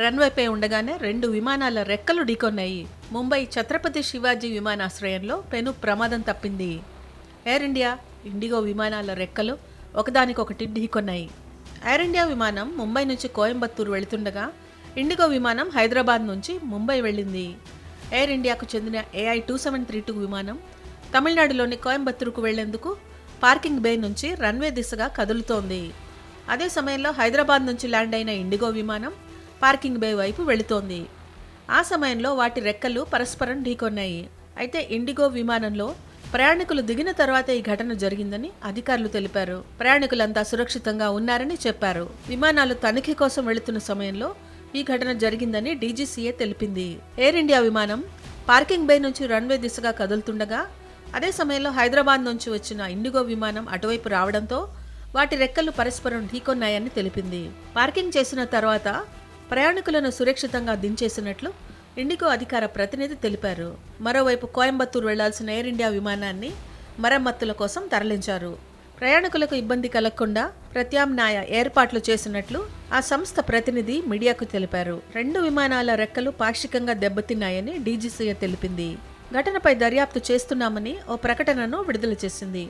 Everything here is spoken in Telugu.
రన్వేపై ఉండగానే రెండు విమానాల రెక్కలు ఢీకొన్నాయి. ముంబై ఛత్రపతి శివాజీ విమానాశ్రయంలో పెను ప్రమాదం తప్పింది. ఎయిర్ ఇండియా ఇండిగో విమానాల రెక్కలు ఒకదానికొకటి ఢీకొన్నాయి. ఎయిర్ ఇండియా విమానం ముంబై నుంచి కోయంబత్తూరు వెళుతుండగా ఇండిగో విమానం హైదరాబాద్ నుంచి ముంబై వెళ్ళింది. ఎయిర్ ఇండియాకు చెందిన AI two seven three two విమానం తమిళనాడులోని కోయంబత్తూరుకు వెళ్ళేందుకు పార్కింగ్ బే నుంచి రన్వే దిశగా కదులుతోంది. అదే సమయంలో హైదరాబాద్ నుంచి ల్యాండ్ అయిన ఇండిగో విమానం పార్కింగ్ బే వైపు వెళుతోంది. ఆ సమయంలో వాటి రెక్కలు పరస్పరం ఢీకొన్నాయి. అయితే ఇండిగో విమానంలో ప్రయాణికులు దిగిన తర్వాత ఈ ఘటన జరిగిందని అధికారులు తెలిపారు. ప్రయాణికులంతా సురక్షితంగా ఉన్నారని చెప్పారు. విమానాలు తనిఖీ కోసం వెళుతున్న సమయంలో ఈ ఘటన జరిగిందని డీజీసీఏ తెలిపింది. ఎయిర్ ఇండియా విమానం పార్కింగ్ బే నుంచి రన్వే దిశగా కదులుతుండగా అదే సమయంలో హైదరాబాద్ నుంచి వచ్చిన ఇండిగో విమానం అటువైపు రావడంతో వాటి రెక్కలు పరస్పరం ఢీకొన్నాయని తెలిపింది. పార్కింగ్ చేసిన తర్వాత ప్రయాణికులను సురక్షితంగా దించేసినట్లు ఇండిగో అధికార ప్రతినిధి తెలిపారు. మరోవైపు కోయంబత్తూరు వెళ్ళాల్సిన ఎయిర్ ఇండియా విమానాన్ని మరమ్మతుల కోసం తరలించారు. ప్రయాణికులకు ఇబ్బంది కలగకుండా ప్రత్యామ్నాయ ఏర్పాట్లు చేసినట్లు ఆ సంస్థ ప్రతినిధి మీడియాకు తెలిపారు. రెండు విమానాల రెక్కలు పాక్షికంగా దెబ్బతిన్నాయని డీజీసీఏ తెలిపింది. ఘటనపై దర్యాప్తు చేస్తున్నామని ఓ ప్రకటనను విడుదల చేసింది.